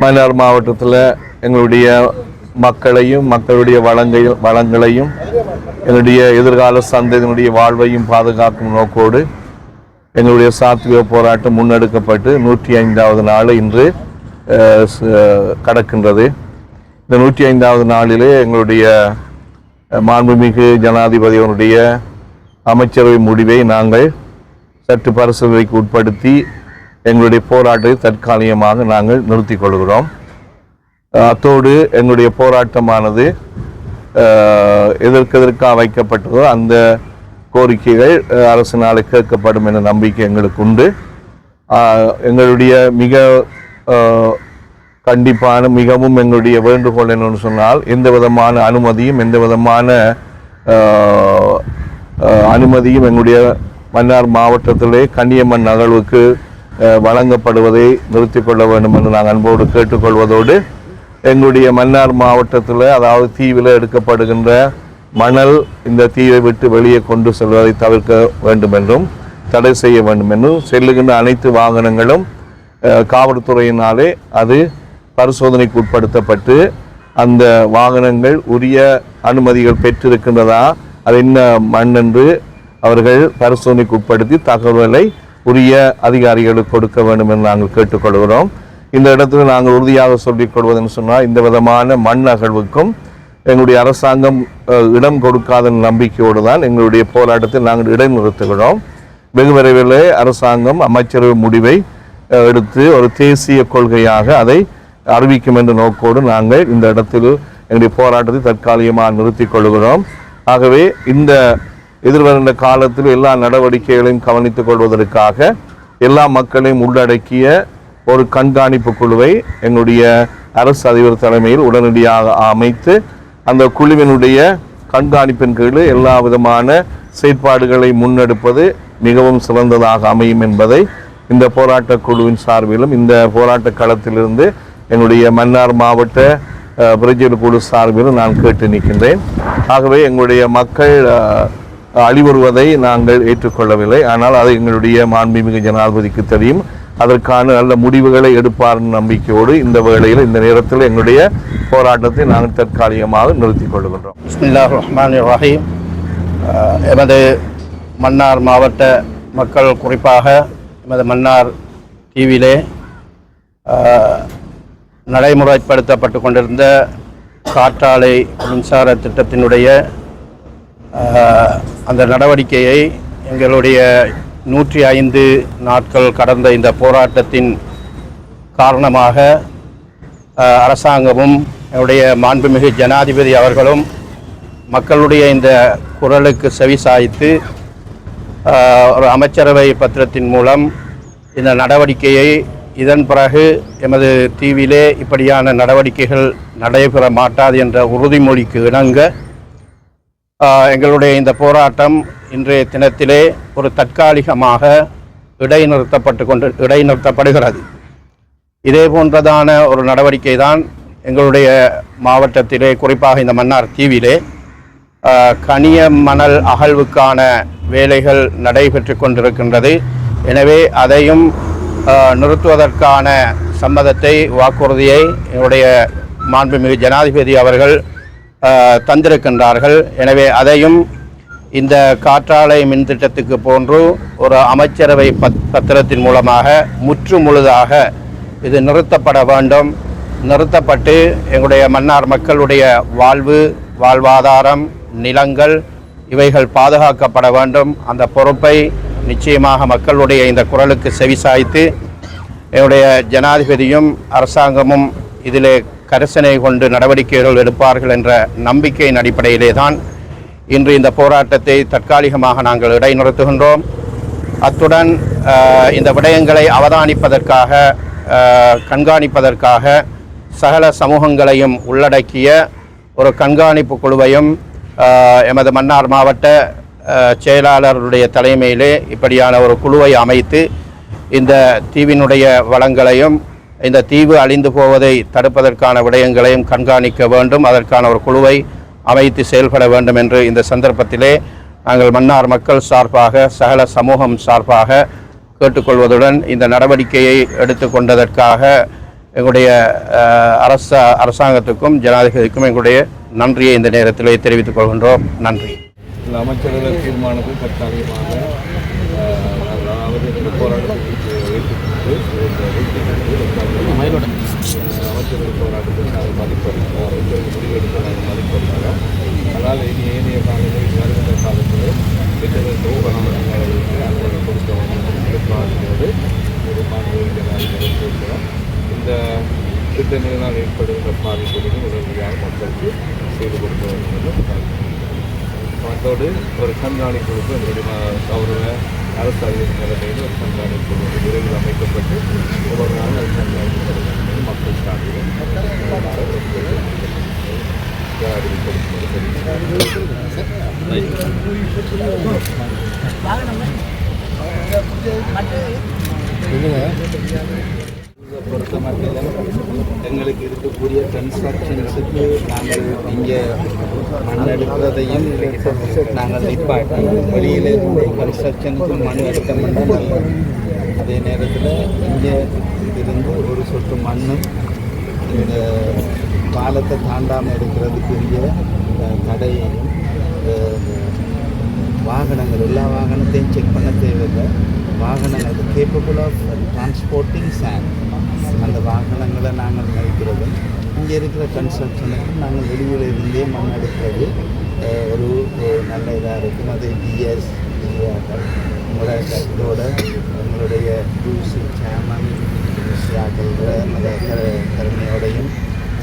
மன்னார் மாவட்டத்தில் எங்களுடைய மக்களையும் மக்களுடைய வளங்களையும் வளங்களையும் எங்களுடைய எதிர்கால சந்ததியினுடைய வாழ்வையும் பாதுகாக்கும் நோக்கோடு எங்களுடைய சாத்விக போராட்டம் முன்னெடுக்கப்பட்டு நூற்றி ஐந்தாவது நாள் இன்று கடக்கின்றது. இந்த நூற்றி ஐந்தாவது நாளிலே எங்களுடைய மாண்புமிகு ஜனாதிபதியினுடைய அமைச்சரவை முடிவை நாங்கள் சற்று பரிசீலனைக்கு உட்படுத்தி எங்களுடைய போராட்டத்தை தற்காலிகமாக நாங்கள் நிறுத்திக் கொள்கிறோம். அத்தோடு எங்களுடைய போராட்டமானது எதற்கெதற்காக வைக்கப்பட்டதோ அந்த கோரிக்கைகள் அரசினால் கேட்கப்படும் என்ற நம்பிக்கை எங்களுக்கு உண்டு. எங்களுடைய மிக கண்டிப்பான மிகவும் எங்களுடைய வேண்டுகோள் என்னன்னு சொன்னால் எந்த விதமான அனுமதியும் எந்த விதமான அனுமதியும் எங்களுடைய மன்னார் மாவட்டத்திலே கன்னியம்மன் நகழ்வுக்கு வழங்கப்படுவதை நிறுத்திக் கொள்ள வேண்டும் என்று நாங்கள் அன்போடு கேட்டுக்கொள்வதோடு எங்களுடைய மன்னார் மாவட்டத்தில் அதாவது தீவில் எடுக்கப்படுகின்ற மணல் இந்த தீவை விட்டு வெளியே கொண்டு செல்வதை தவிர்க்க வேண்டும் என்றும் தடை செய்ய வேண்டும் என்றும் செல்லுகின்ற அனைத்து வாகனங்களும் காவல்துறையினாலே அது பரிசோதனைக்கு உட்படுத்தப்பட்டு அந்த வாகனங்கள் உரிய அனுமதிகள் பெற்றிருக்கின்றதா அது என்ன மண் என்று அவர்கள் பரிசோதனைக்கு உட்படுத்தி தகவலை உரிய அதிகாரிகளுக்கு கொடுக்க வேண்டும் என்று நாங்கள் கேட்டுக்கொள்கிறோம். இந்த இடத்துல நாங்கள் உறுதியாக சொல்லிக் கொள்வதுன்னு சொன்னால் இந்த விதமான மண் அகழ்வுக்கும் எங்களுடைய அரசாங்கம் இடம் கொடுக்காத நம்பிக்கையோடு தான் எங்களுடைய போராட்டத்தை நாங்கள் இடைநிறுத்துகிறோம் வெகு விரைவில் அரசாங்கம் அமைச்சரவை முடிவை எடுத்து ஒரு தேசிய கொள்கையாக அதை அறிவிக்கும் என்ற நோக்கோடு நாங்கள் இந்த இடத்தில் எங்களுடைய போராட்டத்தை தற்காலிகமாக நிறுத்திக் கொள்கிறோம். ஆகவே இந்த எதிர்வருகின்ற காலத்தில் எல்லா நடவடிக்கைகளையும் கவனித்துக் கொள்வதற்காக எல்லா மக்களையும் உள்ளடக்கிய ஒரு கண்காணிப்பு குழுவை எங்களுடைய அரசு அதிபர் தலைமையில் உடனடியாக அமைத்து அந்த குழுவினுடைய கண்காணிப்பின் கீழ் எல்லா விதமான செயற்பாடுகளை முன்னெடுப்பது மிகவும் சிறந்ததாக அமையும் என்பதை இந்த போராட்ட குழுவின் சார்பிலும் இந்த போராட்ட களத்திலிருந்து எங்களுடைய மன்னார் மாவட்ட பிரஜல் குழு சார்பிலும் நான் கேட்டு நிற்கின்றேன். ஆகவே எங்களுடைய மக்கள் அழிவருவதை அழிவுறுவதை நாங்கள் ஏற்றுக்கொள்ளவில்லை. ஆனால் அது எங்களுடைய மாண்புமிகு ஜனாதிபதிக்கு தெரியும். அதற்கான நல்ல முடிவுகளை எடுப்பார் நம்பிக்கையோடு இந்த வேளையில் இந்த நேரத்தில் எங்களுடைய போராட்டத்தை நாங்கள் தற்காலிகமாக நிறுத்திக் கொள்கின்றோம் பிஸ்மில்லாஹ் ரஹ்மான் ரஹீம். எமது மன்னார் மாவட்ட மக்கள் குறிப்பாக எமது மன்னார் தீவிலே நடைமுறைப்படுத்தப்பட்டு கொண்டிருந்த காற்றாலை மின்சார திட்டத்தினுடைய அந்த நடவடிக்கையை எங்களுடைய நூற்றி ஐந்து நாட்கள் கடந்த இந்த போராட்டத்தின் காரணமாக அரசாங்கமும் என்னுடைய மாண்புமிகு ஜனாதிபதி அவர்களும் மக்களுடைய இந்த குரலுக்கு செவிசாய்த்து சாய்த்து ஒரு அமைச்சரவை பத்திரத்தின் மூலம் இந்த நடவடிக்கையை இதன் பிறகு எமது தீவிலே இப்படியான நடவடிக்கைகள் நடைபெற மாட்டாது என்ற உறுதிமொழிக்கு இணங்க எங்களுடைய இந்த போராட்டம் இன்றைய தினத்திலே ஒரு தற்காலிகமாக இடைநிறுத்தப்பட்டு கொண்டு இடைநிறுத்தப்படுகிறது இதே போன்றதான ஒரு நடவடிக்கை தான் எங்களுடைய மாவட்டத்திலே குறிப்பாக இந்த மன்னார் தீவிலே கனிய மணல் அகழ்வுக்கான வேலைகள் நடைபெற்று கொண்டிருக்கின்றது. எனவே அதையும் நிறுத்துவதற்கான சம்மதத்தை வாக்குறுதியை என்னுடைய மாண்புமிகு ஜனாதிபதி அவர்கள் தந்திருக்கின்றார்கள். எனவே அதையும் இந்த காற்றாலை மின் திட்டத்துக்கு போன்று ஒரு அமைச்சரவை பத் பத்திரத்தின் மூலமாக முற்று முழுதாக இது நிறுத்தப்பட வேண்டும். நிறுத்தப்பட்டு எங்களுடைய மன்னார் மக்களுடைய வாழ்வு வாழ்வாதாரம் நிலங்கள் இவைகள் பாதுகாக்கப்பட வேண்டும். அந்த பொறுப்பை நிச்சயமாக மக்களுடைய இந்த குரலுக்கு செவிசாய்த்து என்னுடைய ஜனாதிபதியும் அரசாங்கமும் இதிலே கரிசனை கொண்டு நடவடிக்கைகள் எடுப்பார்கள் என்ற நம்பிக்கையின் அடிப்படையிலே தான் இன்று இந்த போராட்டத்தை தற்காலிகமாக நாங்கள் இடைநிறுத்துகின்றோம். அத்துடன் இந்த விடயங்களை அவதானிப்பதற்காக கண்காணிப்பதற்காக சகல சமூகங்களையும் உள்ளடக்கிய ஒரு கண்காணிப்பு குழுவையும் எமது மன்னார் மாவட்ட செயலாளருடைய தலைமையிலே இப்படியான ஒரு குழுவை அமைத்து இந்த தீவினுடைய வளங்களையும் இந்த தீவு அழிந்து போவதை தடுப்பதற்கான விடயங்களையும் கண்காணிக்க வேண்டும். அதற்கான ஒரு குழுவை அமைத்து செயல்பட வேண்டும் என்று இந்த சந்தர்ப்பத்திலே நாங்கள் மன்னார் மக்கள் சார்பாக சகல சமூகம் சார்பாக கேட்டுக்கொள்வதுடன் இந்த நடவடிக்கையை எடுத்துக்கொண்டதற்காக எங்களுடைய அரச அரசாங்கத்துக்கும் ஜனாதிபதிக்கும் எங்களுடைய நன்றியை இந்த நேரத்திலே தெரிவித்துக் கொள்கின்றோம். நன்றி. இந்த தீர்மானத்தை தற்காலிகமாக அதாவது இந்த போராட்டத்தை வைத்துக்கொண்டு அமைச்சரவை போராட்டத்தை நாங்கள் மதிப்பதாக அமைச்சர்கள் முடிவெடுக்க நாங்கள் மதிப்பதாக அதனால் இனி ஏனைய காலங்களில் வருகின்ற காலத்தில் எந்தவித பணமரங்களுக்கு அலுவலகம் கொடுக்க வேண்டும் எதிர்பார்க்கிறது ஒரு மாநில ஜனாதிபதி இந்த திட்டங்களினால் ஏற்படுகின்ற பாதிப்புகளும் உடனடியாக மக்களுக்கு செய்து கொடுக்க வேண்டும் என்று அதோடு ஒரு கண்காணிப்புக்கு எங்களுடைய கௌரவ அரசு அறிவியல் நிலைமையில் ஒரு கண்காணிப்பு விரைவில் அமைக்கப்பட்டு ஒவ்வொரு நாளும் அது கண்காணிப்பு கொடுக்கணும் மக்கள் சார்பில் பொறுத்த மட்டும் எங்களுக்கு இருக்கக்கூடிய கன்ஸ்ட்ரக்ஷன்ஸுக்கு நாங்கள் இங்கே மண் எடுக்கிறதையும் நாங்கள் நிப்பாட்டி வெளியில் கன்ஸ்ட்ரக்ஷனுக்கு மண் எடுத்தோம்னா நல்லது அதே நேரத்தில் இங்கே இருந்து ஒரு சொட்டு மண்ணும் இந்த பாலத்தை தாண்டாமல் எடுக்கிறதுக்கு இங்கே தடையையும் வாகனங்கள் எல்லா வாகனத்தையும் செக் பண்ண தேவையில்லை. வாகனங்கள் கேப்பபிள் ஆஃப் டிரான்ஸ்போர்ட்டிங் சேண்ட் அந்த வாகனங்களை நாங்கள் நினைக்கிறதும் இங்கே இருக்கிற கன்ஸ்ட்ரக்ஷனுக்கு நாங்கள் வெளியில் இருந்தே மண் எடுக்கிறது ஒரு நல்ல இதாக இருக்கும். அது டிஎஸ் உங்களோட இதோட உங்களுடைய டூசி சேமன் விஷயாக்களோட அந்த கர கருணையோடையும்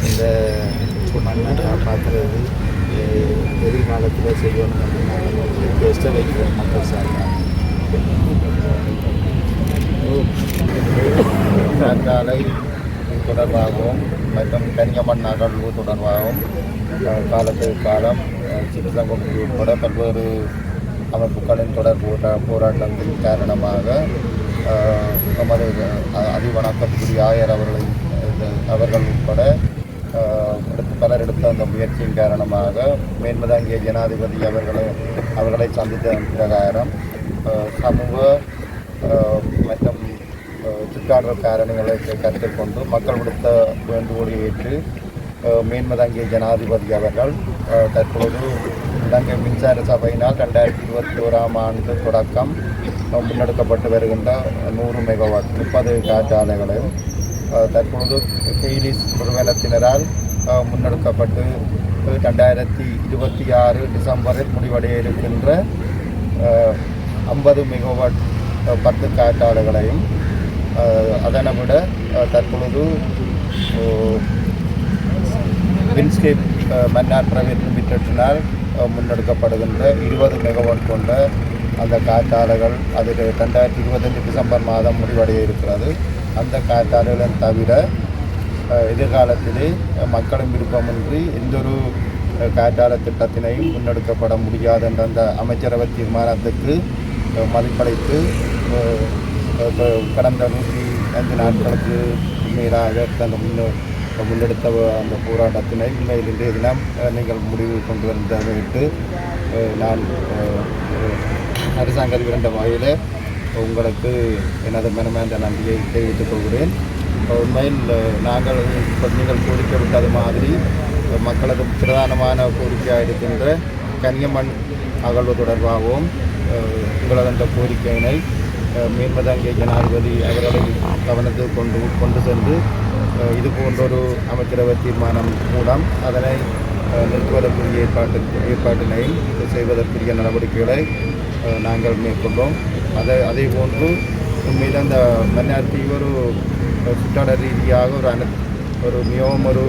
இந்த மண்ணை காப்பாற்றுறது எதிர்காலத்தில் செய்யணும் அப்படின்னு நாங்கள் ரிக்வெஸ்ட்டை வைக்கிறோம் மக்கள் சார்பாக காற்றாலை தொடர்பாகவும் மற்றும் கனியமண் அகழ்வு தொடர்பாகவும் காலத்துக்கு காலம் சிறுசங்கம் உட்பட பல்வேறு அமைப்புகளின் தொடர்பு போராட்டத்தின் காரணமாக நமது அஹ், அதிவணக்கத்துக்குரிய ஆயர் அவர்களை அவர்கள் உட்பட எடுத்து பலர் எடுத்த அந்த முயற்சியின் காரணமாக மேன்மதாங்கிய ஜனாதிபதி அவர்களை அவர்களை சந்தித்த பிரகாரம் சமூக மற்றும் சுற்றாடல் காரணிகளை கருத்தில் கொண்டு மக்கள் விடுத்த வேண்டுகோளை ஏற்று மேன்மதாங்கிய ஜனாதிபதி அவர்கள் தற்பொழுது இலங்கை மின்சார சபையினால் ரெண்டாயிரத்தி இருபத்தி ஓராம் ஆண்டு தொடக்கம். முன்னெடுக்கப்பட்டு வருகின்ற நூறு மெகாவாட் முப்பது காற்றாலைகளையும் தற்பொழுது கெய்லிஸ் நிறுவனத்தினரால் முன்னெடுக்கப்பட்டு ரெண்டாயிரத்தி இருபத்தி ஆறு டிசம்பரில் முடிவடைய இருக்கின்ற ஐம்பது மெகாவாட் பத்து காற்றாலைகளையும் அதனை விட தற்பொழுது வின்ஸ்கேப் மன்னார் பிரைவேட் லிமிடெட்டினால் முன்னெடுக்கப்படுகின்ற இருபது மெகாவாட் கொண்ட அந்த காற்றாலைகள் அது ரெண்டாயிரத்தி இருபத்தஞ்சு டிசம்பர் மாதம் முடிவடைய இருக்கிறது. அந்த காற்றாலைகளை தவிர எதிர்காலத்திலே மக்களும் விருப்பமின்றி எந்தொரு காற்றாலை திட்டத்தினையும் முன்னெடுக்கப்பட முடியாது என்ற அந்த அமைச்சரவை தீர்மானத்துக்கு மதிப்பளித்து கடந்த நூற்றி ஐந்து நாட்களுக்கு மேலாக அந்த முன்னே முன்னெடுத்த அந்த போராட்டத்தினை உண்மையில் இன்றைய தினம் நீங்கள் முடிவு கொண்டு வந்ததை விட்டு நான் அஹ், அஹ், அரசாங்க வகையில் உங்களுக்கு எனது மனமார்ந்த நன்றியை தெரிவித்துக் கொள்கிறேன். உண்மையில் நாங்கள் இப்போ நீங்கள் கோரிக்கை விட்டது மாதிரி மக்களது பிரதானமான கோரிக்கையாக இருக்கின்ற கனியமண் அகழ்வு தொடர்பாகவும் உங்களது அந்த கோரிக்கையினை அஹ், ஜனாதிபதி அவர்களை கவனத்தில் கொண்டு கொண்டு சென்று இது போன்றொரு அமைச்சரவை தீர்மானம் மூலம் அதனை அஹ், நிறுத்துவதற்குரிய ஏற்பாட்டு ஏற்பாட்டினையும் செய்வதற்குரிய நடவடிக்கைகளை நாங்கள் மேற்கொண்டோம். அதை அதே போன்று உண்மையில் அந்த மன்னார் தீவு ஒரு ரீதியாக ஒரு அன ஒரு மிகவும் ஒரு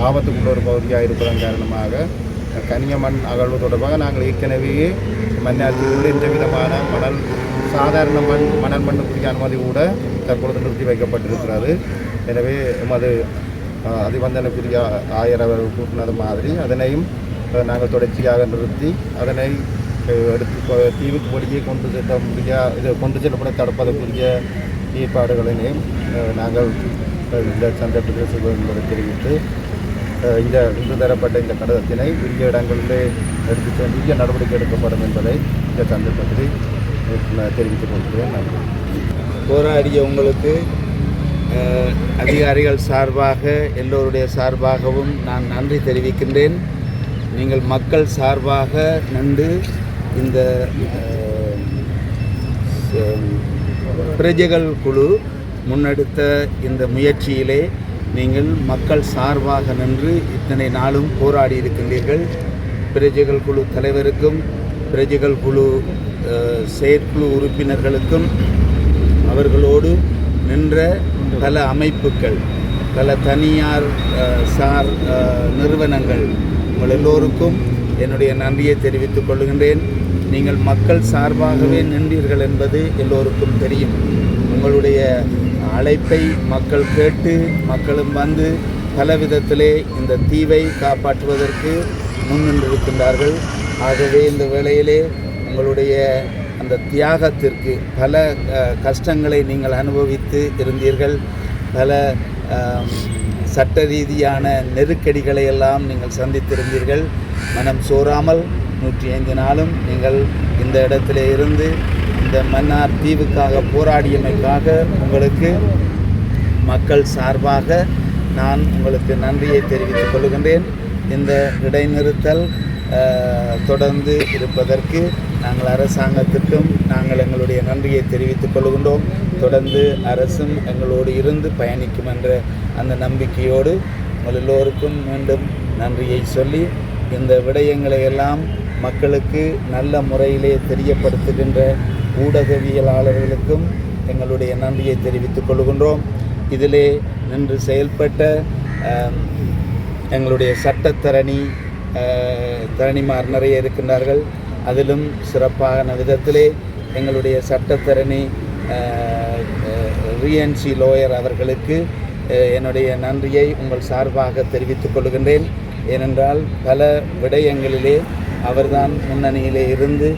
ஆபத்துக்குள்ள ஒரு பகுதியாக இருப்பதன் காரணமாக கனிய மண் அகழ்வு தொடர்பாக நாங்கள் ஏற்கனவே மன்னார் எந்த விதமான மணல் சாதாரண மண் மணல் மண்ணுக்குரிய அனுமதி கூட தற்பொழுது நிறுத்தி வைக்கப்பட்டிருக்கிறது. எனவே எமது அதிபந்தனுக்குரிய ஆயர் அவர் கூட்டினது மாதிரி அதனையும் நாங்கள் தொடர்ச்சியாக நிறுத்தி அதனை எடுத்து தீவுக்கு வெளியே கொண்டு செல்ல முடியா இது கொண்டு செல்லப்பட தடுப்பதற்குரிய ஏற்பாடுகளினையும் நாங்கள் இந்த சந்தர்ப்பத்தில் செய்வது என்பதை தெரிவித்து இந்த இன்று தரப்பட்ட இந்த கடிதத்தினை உரிய இடங்களிலே எடுத்து சென்று உரிய நடவடிக்கை எடுக்கப்படும் என்பதை இந்த சந்தர்ப்பத்தில் தெரிவித்துக் கொள்கிறேன். நன்றி. போராடிய உங்களுக்கு அதிகாரிகள் சார்பாக எல்லோருடைய சார்பாகவும் நான் நன்றி தெரிவிக்கின்றேன். நீங்கள் மக்கள் சார்பாக நின்று இந்த பிரஜைகள் குழு முன்னெடுத்த இந்த முயற்சியிலே நீங்கள் மக்கள் சார்பாக நின்று இத்தனை நாளும் போராடி இருக்கின்றீர்கள். பிரஜைகள் குழு தலைவருக்கும் பிரஜைகள் குழு செயற்குழு உறுப்பினர்களுக்கும் அவர்களோடு நின்ற பல அமைப்புகள் பல தனியார் சார் நிறுவனங்கள் உங்கள் எல்லோருக்கும் என்னுடைய நன்றியை தெரிவித்துக் கொள்கின்றேன். நீங்கள் மக்கள் சார்பாகவே நின்றீர்கள் என்பது எல்லோருக்கும் தெரியும். உங்களுடைய அழைப்பை மக்கள் கேட்டு மக்களும் வந்து பலவிதத்திலே இந்த தீவை காப்பாற்றுவதற்கு முன்னின்றிருக்கின்றார்கள் ஆகவே இந்த வேளையிலே உங்களுடைய அந்த தியாகத்திற்கு பல கஷ்டங்களை நீங்கள் அனுபவித்து இருந்தீர்கள். பல சட்ட ரீதியான நெருக்கடிகளை எல்லாம் நீங்கள் சந்தித்திருந்தீர்கள். மனம் சோறாமல் நூற்றி ஐந்து நாளும் நீங்கள் இந்த இடத்திலே இருந்து இந்த மன்னார் தீவுக்காக போராடியமைக்காக உங்களுக்கு மக்கள் சார்பாக நான் உங்களுக்கு நன்றியை தெரிவித்துக் கொள்கின்றேன். இந்த இடைநிறுத்தல் தொடர்ந்து இருப்பதற்கு நாங்கள் அரசாங்கத்திற்கும் நாங்கள் எங்களுடைய நன்றியை தெரிவித்துக் கொள்கின்றோம். தொடர்ந்து அரசும் எங்களோடு இருந்து பயணிக்கும் என்ற அந்த நம்பிக்கையோடு உங்கள் எல்லோருக்கும் மீண்டும் நன்றியை சொல்லி இந்த விடயங்களை எல்லாம் மக்களுக்கு நல்ல முறையிலே தெரியப்படுத்துகின்ற ஊடகவியலாளர்களுக்கும் எங்களுடைய நன்றியை தெரிவித்துக் கொள்கின்றோம். இதிலே நின்று செயல்பட்ட எங்களுடைய சட்டத்தரணி தரணிமார் நிறைய இருக்கின்றார்கள். அதிலும் சிறப்பான விதத்திலே எங்களுடைய சட்டத்தரணி ரியன்சி லோயர் அவர்களுக்கு என்னுடைய நன்றியை உங்கள் சார்பாக தெரிவித்துக் கொள்கின்றேன். ஏனென்றால் பல விடயங்களிலே அவர்தான் முன்னணியிலே இருந்து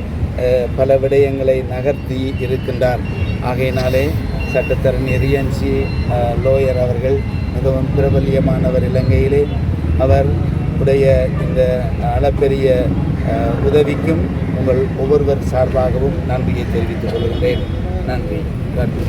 பல விடயங்களை நகர்த்தி இருக்கின்றார். ஆகையினாலே சட்டத்தரணி ரியன்சி லோயர் அவர்கள் மிகவும் பிரபல்யமானவர் இலங்கையிலே. அவர் உடைய இந்த அளப்பெரிய உதவிக்கும் உங்கள் ஒவ்வொருவர் சார்பாகவும் நன்றியை தெரிவித்துக் கொள்கின்றேன். நன்றி. நன்றி.